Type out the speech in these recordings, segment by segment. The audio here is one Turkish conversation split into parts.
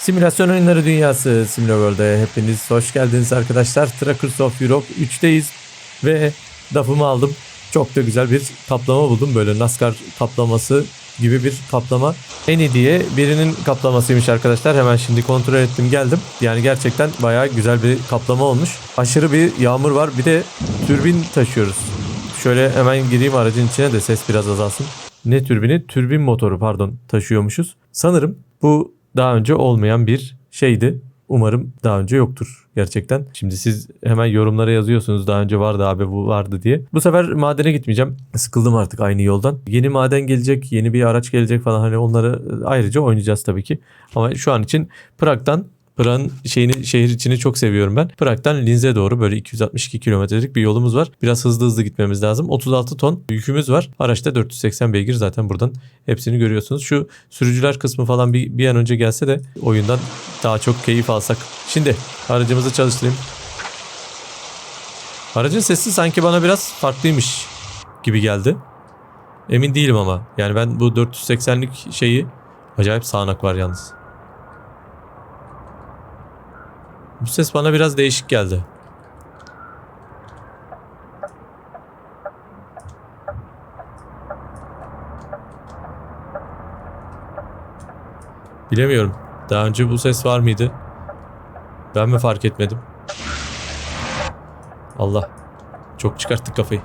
Simülasyon oyunları dünyası SimulaWorld'e hepiniz hoş geldiniz arkadaşlar. Trackers of Europe 3'teyiz ve dafımı aldım. Çok da güzel bir kaplama buldum. Böyle NASCAR kaplaması gibi bir kaplama. Eni diye birinin kaplamasıymış arkadaşlar. Hemen şimdi kontrol ettim geldim. Yani gerçekten bayağı güzel bir kaplama olmuş. Aşırı bir yağmur var. Bir de türbin taşıyoruz. Şöyle hemen gireyim aracın içine de ses biraz azalsın. Ne türbini? Türbin motoru pardon taşıyormuşuz. Sanırım bu daha önce olmayan bir şeydi. Umarım daha önce yoktur gerçekten. Şimdi siz hemen yorumlara yazıyorsunuz daha önce vardı abi bu vardı diye. Bu sefer madene gitmeyeceğim. Sıkıldım artık aynı yoldan. Yeni maden gelecek, yeni bir araç gelecek falan hani onları ayrıca oynayacağız tabii ki. Ama şu an için Prag'dan Prag'ın şeyini, şehir içini çok seviyorum ben. Prag'dan Linz'e doğru böyle 262 kilometrelik bir yolumuz var. Biraz hızlı hızlı gitmemiz lazım. 36 ton yükümüz var. Araçta 480 beygir zaten buradan hepsini görüyorsunuz. Şu sürücüler kısmı falan bir, bir an önce gelse de oyundan daha çok keyif alsak. Şimdi aracımızı çalıştırayım. Aracın sesi sanki bana biraz farklıymış gibi geldi. Emin değilim ama. Yani ben bu 480'lik şeyi acayip sağanak var yalnız. Bu ses bana biraz değişik geldi. Bilemiyorum. Daha önce bu ses var mıydı? Ben mi fark etmedim? Allah. Çok çıkarttık kafayı.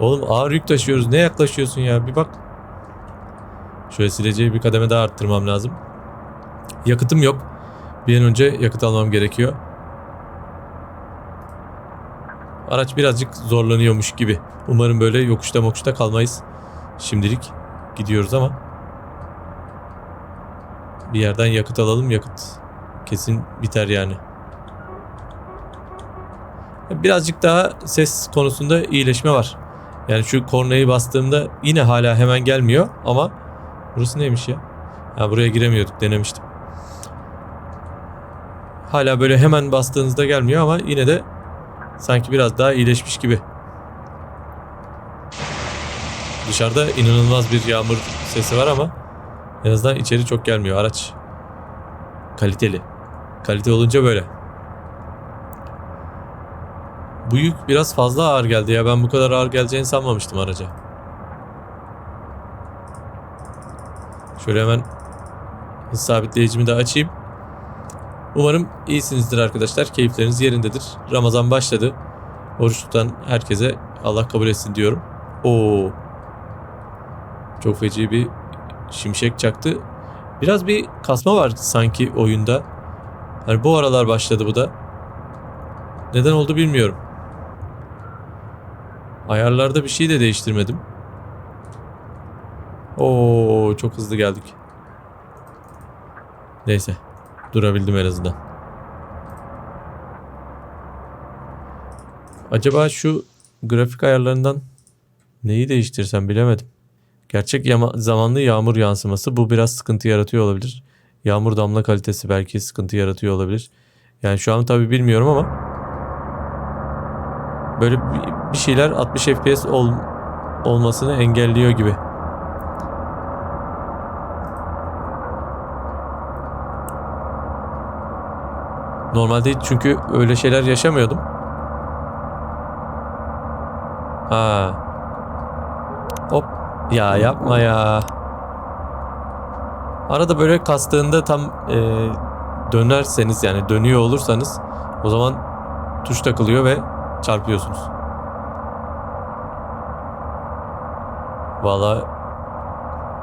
Oğlum ağır yük taşıyoruz. Ne yaklaşıyorsun ya? Bir bak. Şöyle sileceği bir kademe daha arttırmam lazım. Yakıtım yok. Bir an önce yakıt almam gerekiyor. Araç birazcık zorlanıyormuş gibi. Umarım böyle yokuşta mokuşta kalmayız. Şimdilik gidiyoruz ama. Bir yerden yakıt alalım. Yakıt kesin biter yani. Birazcık daha ses konusunda iyileşme var. Yani şu kornayı bastığımda yine hala hemen gelmiyor ama burası neymiş ya? Ha buraya giremiyorduk denemiştim. Hala böyle hemen bastığınızda gelmiyor ama yine de sanki biraz daha iyileşmiş gibi. Dışarıda inanılmaz bir yağmur sesi var ama en azından içeri çok gelmiyor araç. Kaliteli. Kalite olunca böyle. Bu yük biraz fazla ağır geldi ya. Ben bu kadar ağır geleceğini sanmamıştım araca. Şöyle hemen hız sabitleyicimi de açayım. Umarım iyisinizdir arkadaşlar. Keyifleriniz yerindedir. Ramazan başladı. Oruç tutan herkese Allah kabul etsin diyorum. Oo. Çok feci bir şimşek çaktı. Biraz bir kasma var sanki oyunda. Hani bu aralar başladı bu da. Neden oldu bilmiyorum. Ayarlarda bir şey de değiştirmedim. Oo çok hızlı geldik. Neyse. Durabildim en azından. Acaba şu grafik ayarlarından neyi değiştirsem bilemedim. Gerçek yama- zamanlı yağmur yansıması bu biraz sıkıntı yaratıyor olabilir. Yağmur damla kalitesi belki sıkıntı yaratıyor olabilir. Yani şu an tabi bilmiyorum ama böyle bir- şeyler 60 FPS ol, olmasını engelliyor gibi. Normalde hiç çünkü öyle şeyler yaşamıyordum. Ha. Hop. Ya yapma ya. Arada böyle kastığında tam e, dönerseniz yani dönüyor olursanız o zaman tuş takılıyor ve çarpıyorsunuz. Vallahi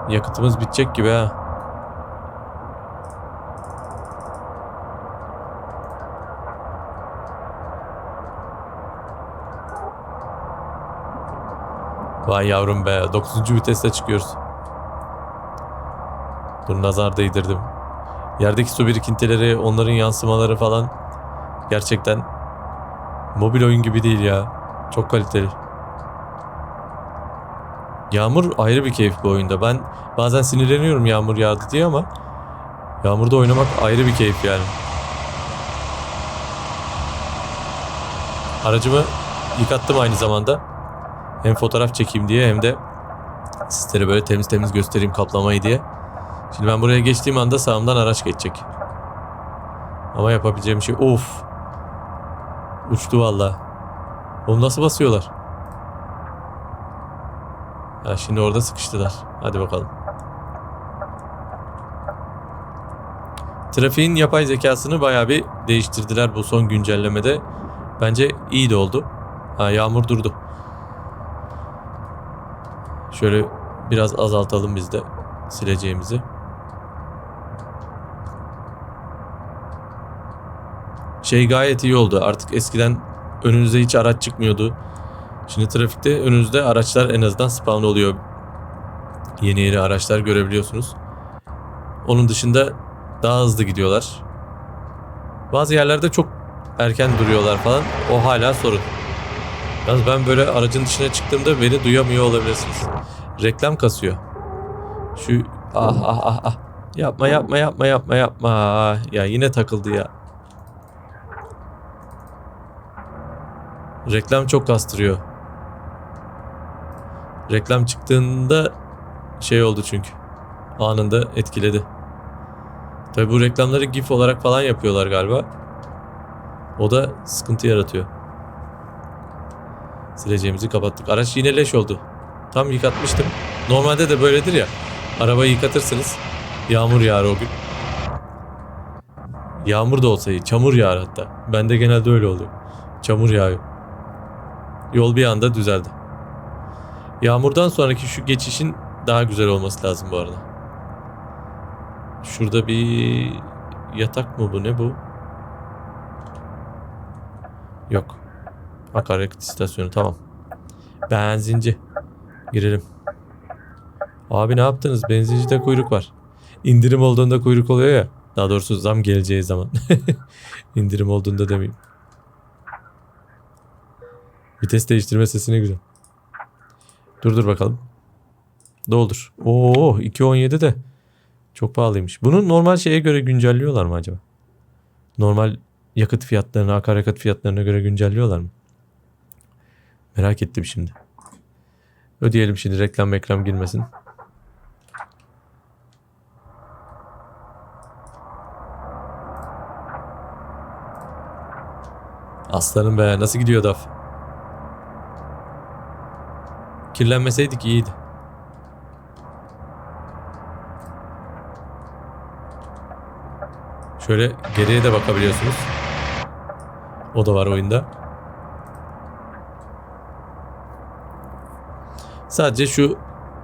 yakıtımız bitecek gibi ha. Vay yavrum be. 9. viteste çıkıyoruz. Dur nazar değdirdim. Yerdeki su birikintileri, onların yansımaları falan gerçekten mobil oyun gibi değil ya. Çok kaliteli. Yağmur ayrı bir keyif bu oyunda. Ben bazen sinirleniyorum yağmur yağdı diye ama yağmurda oynamak ayrı bir keyif yani. Aracımı yıkattım aynı zamanda. Hem fotoğraf çekeyim diye hem de sizlere böyle temiz temiz göstereyim kaplamayı diye. Şimdi ben buraya geçtiğim anda sağımdan araç geçecek. Ama yapabileceğim şey of. Uçtu valla. Oğlum nasıl basıyorlar? Ha şimdi orada sıkıştılar. Hadi bakalım. Trafiğin yapay zekasını bayağı bir değiştirdiler bu son güncellemede. Bence iyi de oldu. Ha yağmur durdu. Şöyle biraz azaltalım biz de sileceğimizi. Şey gayet iyi oldu. Artık eskiden önünüze hiç araç çıkmıyordu. Şimdi trafikte önünüzde araçlar en azından spawn oluyor. Yeni yeni araçlar görebiliyorsunuz. Onun dışında daha hızlı gidiyorlar. Bazı yerlerde çok erken duruyorlar falan. O hala sorun. Yalnız ben böyle aracın dışına çıktığımda beni duyamıyor olabilirsiniz. Reklam kasıyor. Şu ah ah ah ah. Yapma yapma yapma yapma yapma. Ya yine takıldı ya. Reklam çok kastırıyor. Reklam çıktığında şey oldu çünkü. Anında etkiledi. Tabi bu reklamları GIF olarak falan yapıyorlar galiba. O da sıkıntı yaratıyor. Sileceğimizi kapattık. Araç yine leş oldu. Tam yıkatmıştım. Normalde de böyledir ya. Arabayı yıkatırsınız. Yağmur yağar o gün. Yağmur da olsa iyi. Çamur yağar hatta. Bende genelde öyle oluyor. Çamur yağıyor. Yol bir anda düzeldi. Yağmurdan sonraki şu geçişin daha güzel olması lazım bu arada. Şurada bir yatak mı bu ne bu? Yok. Akaryakıt istasyonu tamam. Benzinci. Girelim. Abi ne yaptınız? Benzincide kuyruk var. İndirim olduğunda kuyruk oluyor ya. Daha doğrusu zam geleceği zaman. İndirim olduğunda demeyeyim. Vites değiştirme sesi ne güzel. Dur dur bakalım. Doldur. Oo 2.17 de çok pahalıymış. Bunu normal şeye göre güncelliyorlar mı acaba? Normal yakıt fiyatlarını, akaryakıt fiyatlarına göre güncelliyorlar mı? Merak ettim şimdi. Ödeyelim şimdi reklam reklam girmesin. Aslanım be nasıl gidiyor DAF? Kirlenmeseydik iyiydi. Şöyle geriye de bakabiliyorsunuz. O da var oyunda. Sadece şu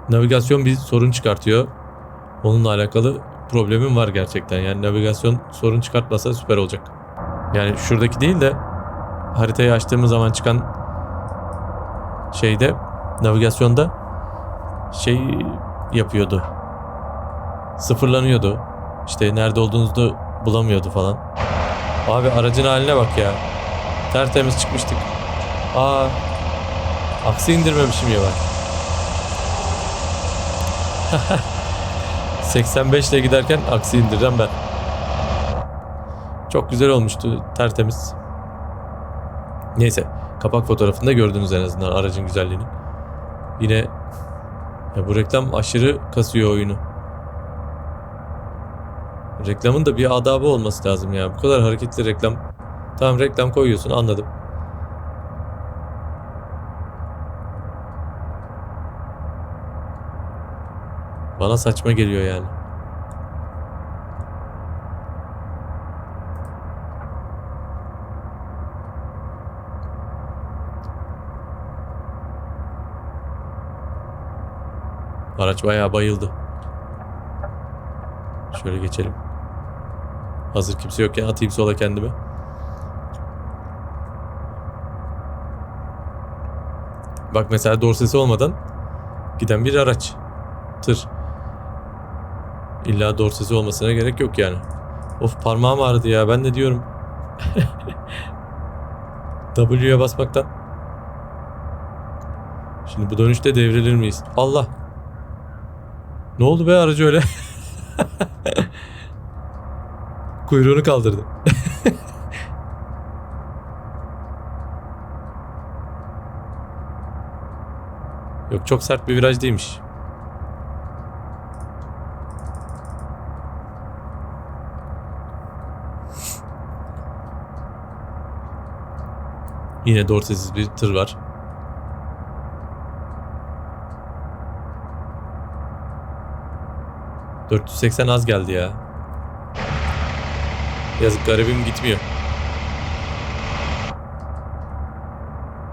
navigasyon bir sorun çıkartıyor. Onunla alakalı problemim var gerçekten. Yani navigasyon sorun çıkartmasa süper olacak. Yani şuradaki değil de haritayı açtığımız zaman çıkan şeyde navigasyonda şey yapıyordu. Sıfırlanıyordu. İşte nerede olduğunuzu bulamıyordu falan. Abi aracın haline bak ya. Tertemiz çıkmıştık. Aa. Aksi indirmemişim ya bak. 85 ile giderken aksi indireceğim ben. Çok güzel olmuştu. Tertemiz. Neyse. Kapak fotoğrafında gördünüz en azından aracın güzelliğini. Yine ya bu reklam aşırı kasıyor oyunu. Reklamın da bir adabı olması lazım ya. Bu kadar hareketli reklam. Tamam reklam koyuyorsun anladım. Bana saçma geliyor yani. Araç bayağı bayıldı. Şöyle geçelim. Hazır kimse yokken atayım sola kendimi. Bak mesela dorsesi olmadan giden bir araç. Tır. İlla dorsesi olmasına gerek yok yani. Of parmağım ağrıdı ya ben de diyorum. W'ye basmaktan. Şimdi bu dönüşte devrilir miyiz? Allah. Ne oldu be aracı öyle? Kuyruğunu kaldırdı. Yok çok sert bir viraj değilmiş. Yine dorsesiz bir tır var. ...480 az geldi ya. Yazık garibim gitmiyor.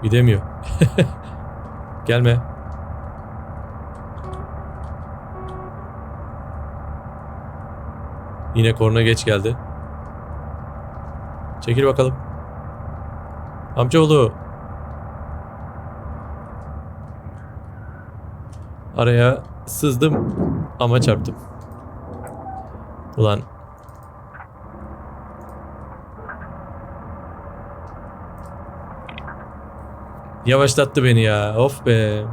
Gidemiyor. Gelme. Yine korna geç geldi. Çekil bakalım. Amcaoğlu. Araya sızdım ama çarptım. Ulan. Yavaşlattı beni ya. Of be.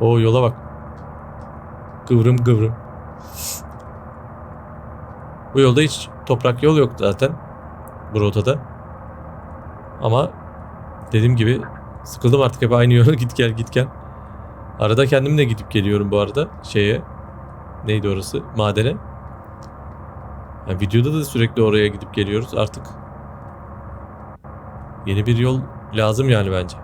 O yola bak. Kıvrım kıvrım. Bu yolda hiç toprak yol yok zaten. Bu rotada. Ama dediğim gibi sıkıldım artık hep aynı yola git gel git gel. Arada kendim de gidip geliyorum bu arada şeye. Neydi orası? Madene. Yani videoda da sürekli oraya gidip geliyoruz artık. Yeni bir yol lazım yani bence.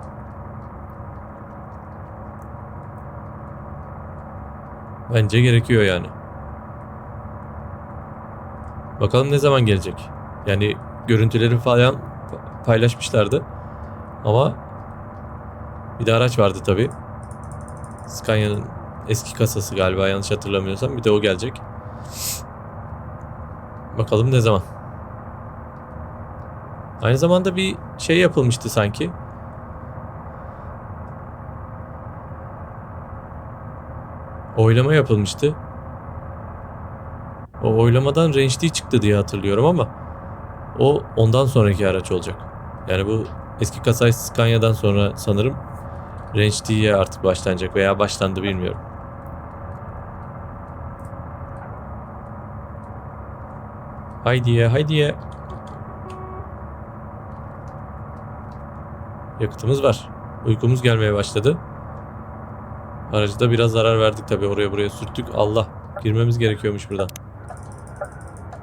Bence gerekiyor yani. Bakalım ne zaman gelecek. Yani görüntüleri falan paylaşmışlardı. Ama bir de araç vardı tabi. Scania'nın eski kasası galiba yanlış hatırlamıyorsam. Bir de o gelecek. Bakalım ne zaman. Aynı zamanda bir şey yapılmıştı sanki. Oylama yapılmıştı. O oylamadan Range D çıktı diye hatırlıyorum ama o ondan sonraki araç olacak. Yani bu eski kasay Scania'dan sonra sanırım Range D'ye artık başlanacak veya başlandı bilmiyorum. Haydiye haydiye. Yakıtımız var. Uykumuz gelmeye başladı. Aracıda biraz zarar verdik tabi oraya buraya sürttük. Allah girmemiz gerekiyormuş buradan.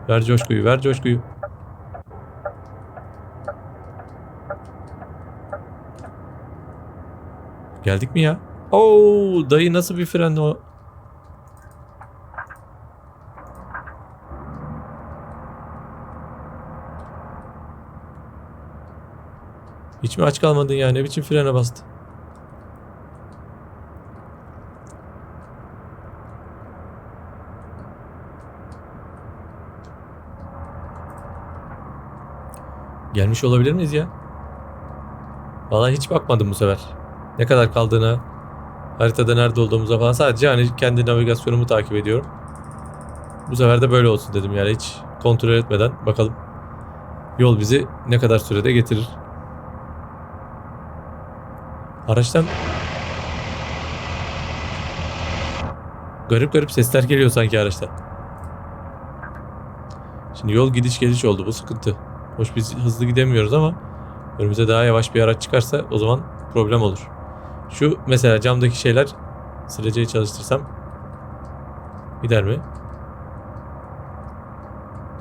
Ver coşkuyu ver coşkuyu. Geldik mi ya? Oo dayı nasıl bir fren o? Hiç mi aç kalmadın ya? Ne biçim frene bastı? Gelmiş olabilir miyiz ya? Vallahi hiç bakmadım bu sefer. Ne kadar kaldığına, haritada nerede olduğumuza falan sadece hani kendi navigasyonumu takip ediyorum. Bu sefer de böyle olsun dedim yani hiç kontrol etmeden bakalım yol bizi ne kadar sürede getirir. Araçtan garip garip sesler geliyor sanki araçtan. Şimdi yol gidiş geliş oldu bu sıkıntı. Hoş biz hızlı gidemiyoruz ama önümüze daha yavaş bir araç çıkarsa o zaman problem olur. Şu mesela camdaki şeyler sileceği çalıştırsam gider mi?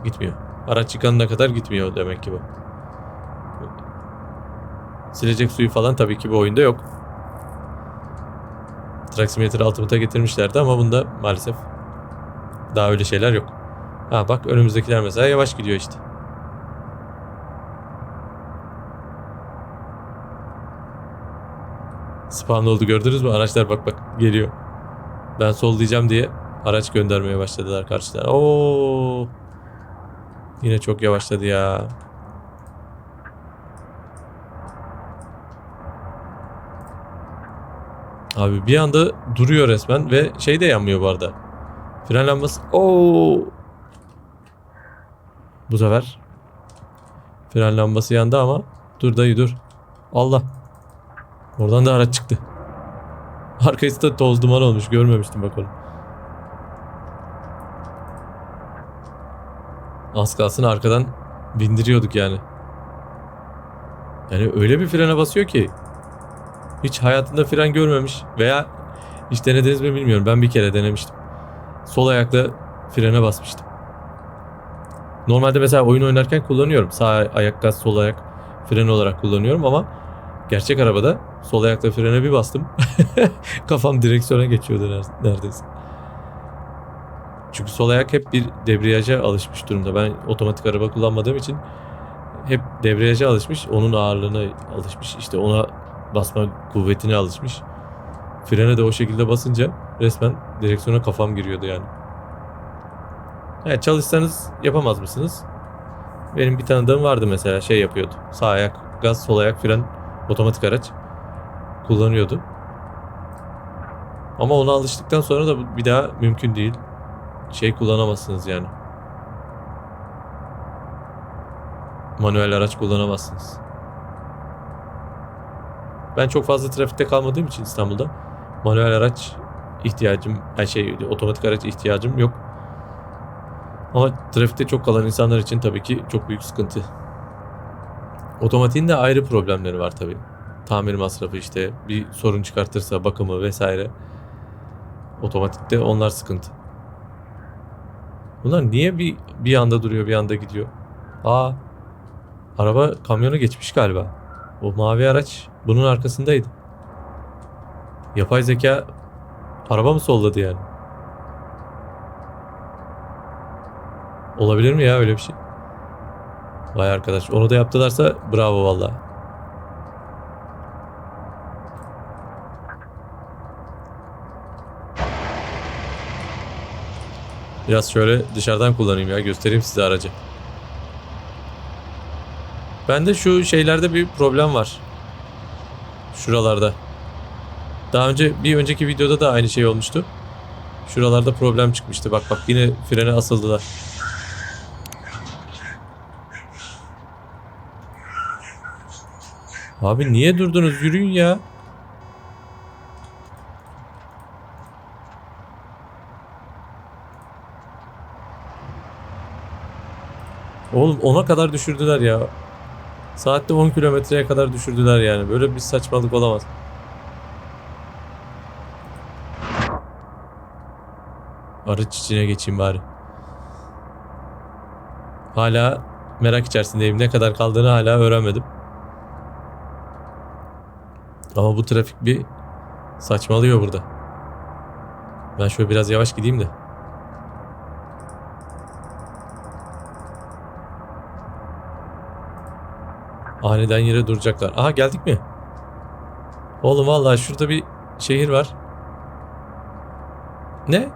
Gitmiyor. Araç yıkanana kadar gitmiyor demek ki bu. Silecek suyu falan tabii ki bu oyunda yok. Traximetre Ultimate'a getirmişlerdi ama bunda maalesef daha öyle şeyler yok. Ha bak önümüzdekiler mesela yavaş gidiyor işte. Spawn oldu gördünüz mü? Araçlar bak bak geliyor. Ben sollayacağım diye araç göndermeye başladılar karşıdan. Oo. Yine çok yavaşladı ya. Abi bir anda duruyor resmen ve şey de yanmıyor bu arada. Fren lambası. Oo. Bu sefer fren lambası yandı ama dur dayı dur. Allah. Oradan da araç çıktı. Arkası da toz duman olmuş. Görmemiştim bak onu. Az kalsın arkadan bindiriyorduk yani. Yani öyle bir frene basıyor ki hiç hayatında fren görmemiş veya hiç denediniz mi bilmiyorum. Ben bir kere denemiştim. Sol ayakla frene basmıştım. Normalde mesela oyun oynarken kullanıyorum. Sağ ayak gaz, sol ayak fren olarak kullanıyorum ama gerçek arabada sol ayakla frene bir bastım. Kafam direksiyona geçiyordu ner- neredeyse. Çünkü sol ayak hep bir debriyaja alışmış durumda. Ben otomatik araba kullanmadığım için hep debriyaja alışmış. Onun ağırlığına alışmış. İşte ona basma kuvvetine alışmış. Frene de o şekilde basınca resmen direksiyona kafam giriyordu yani. Evet, çalışsanız yapamaz mısınız? Benim bir tanıdığım vardı mesela şey yapıyordu. Sağ ayak gaz, sol ayak fren otomatik araç kullanıyordu. Ama ona alıştıktan sonra da bir daha mümkün değil. Şey kullanamazsınız yani. Manuel araç kullanamazsınız. Ben çok fazla trafikte kalmadığım için İstanbul'da manuel araç ihtiyacım, yani şey otomatik araç ihtiyacım yok. Ama trafikte çok kalan insanlar için tabii ki çok büyük sıkıntı. Otomatiğin de ayrı problemleri var tabii. Tamir masrafı işte bir sorun çıkartırsa bakımı vesaire. Otomatikte onlar sıkıntı. Bunlar niye bir bir anda duruyor bir anda gidiyor? Aa araba kamyonu geçmiş galiba. O mavi araç bunun arkasındaydı. Yapay zeka araba mı solladı yani? Olabilir mi ya öyle bir şey? Vay arkadaş onu da yaptılarsa bravo valla. Biraz şöyle dışarıdan kullanayım ya göstereyim size aracı. Bende şu şeylerde bir problem var. Şuralarda. Daha önce bir önceki videoda da aynı şey olmuştu. Şuralarda problem çıkmıştı. Bak bak yine frene asıldılar. Abi niye durdunuz? Yürüyün ya. Oğlum ona kadar düşürdüler ya. Saatte 10 kilometreye kadar düşürdüler yani. Böyle bir saçmalık olamaz. Araç içine geçeyim bari. Hala merak içerisindeyim. Ne kadar kaldığını hala öğrenmedim. Ama bu trafik bir saçmalıyor burada. Ben şöyle biraz yavaş gideyim de. Aniden yere duracaklar. Aha geldik mi? Oğlum vallahi şurada bir şehir var. Ne?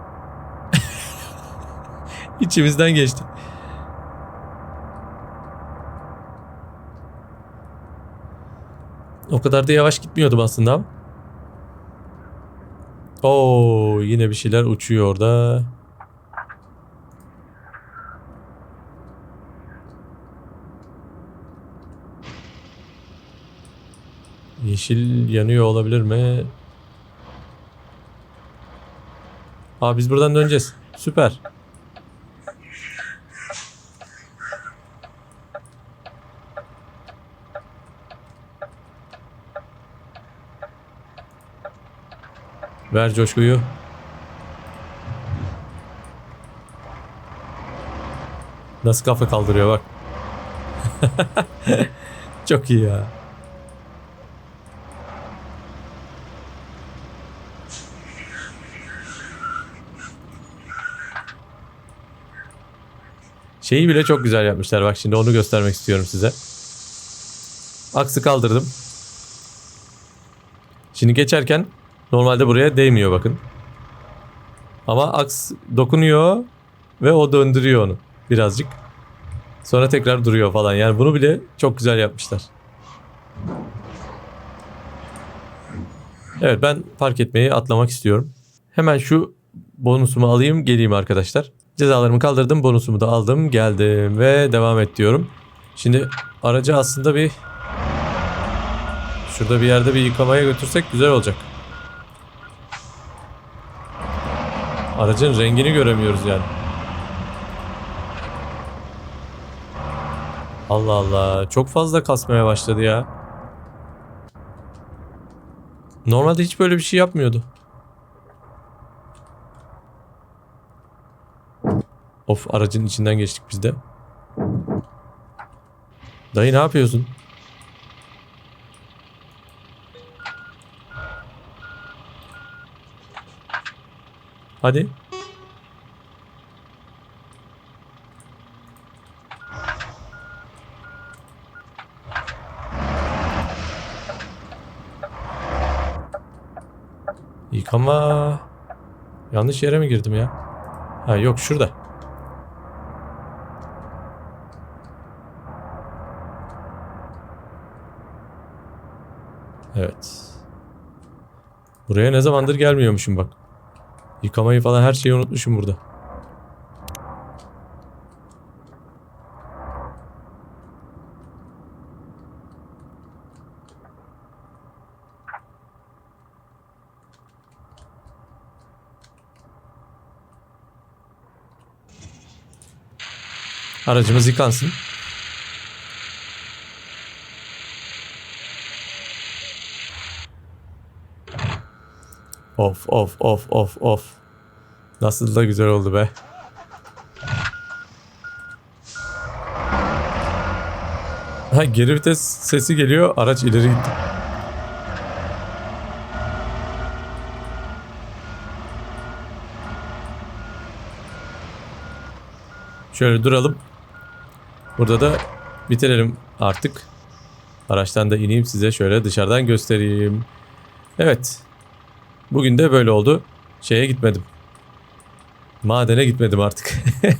İçimizden geçti. O kadar da yavaş gitmiyordum aslında. Oo, yine bir şeyler uçuyor orada. Yeşil yanıyor olabilir mi? Aa biz buradan döneceğiz. Süper. Ver coşkuyu. Nasıl kafa kaldırıyor bak. Çok iyi ya. Şeyi bile çok güzel yapmışlar. Bak şimdi onu göstermek istiyorum size. Aksı kaldırdım. Şimdi geçerken normalde buraya değmiyor bakın. Ama aks dokunuyor ve o döndürüyor onu birazcık. Sonra tekrar duruyor falan. Yani bunu bile çok güzel yapmışlar. Evet ben park etmeyi atlamak istiyorum. Hemen şu bonusumu alayım geleyim arkadaşlar. Cezalarımı kaldırdım bonusumu da aldım geldim ve devam et diyorum. Şimdi aracı aslında bir şurada bir yerde bir yıkamaya götürsek güzel olacak. Aracın rengini göremiyoruz yani. Allah Allah çok fazla kasmaya başladı ya. Normalde hiç böyle bir şey yapmıyordu. Of aracın içinden geçtik biz de. Dayı ne yapıyorsun? Hadi. Yıkama. Yanlış yere mi girdim ya? Ha yok şurada. Evet. Buraya ne zamandır gelmiyormuşum bak. Yıkamayı falan her şeyi unutmuşum burada. Aracımız yıkansın. Of of of of of. Nasıl da güzel oldu be. Ha geri vites sesi geliyor. Araç ileri gitti. Şöyle duralım. Burada da bitirelim artık. Araçtan da ineyim size şöyle dışarıdan göstereyim. Evet. Bugün de böyle oldu. Şeye gitmedim. Madene gitmedim artık.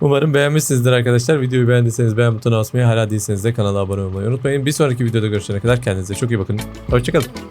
Umarım beğenmişsinizdir arkadaşlar. Videoyu beğendiyseniz beğen butonuna basmayı, hala değilseniz de kanala abone olmayı unutmayın. Bir sonraki videoda görüşene kadar kendinize çok iyi bakın. Hoşçakalın.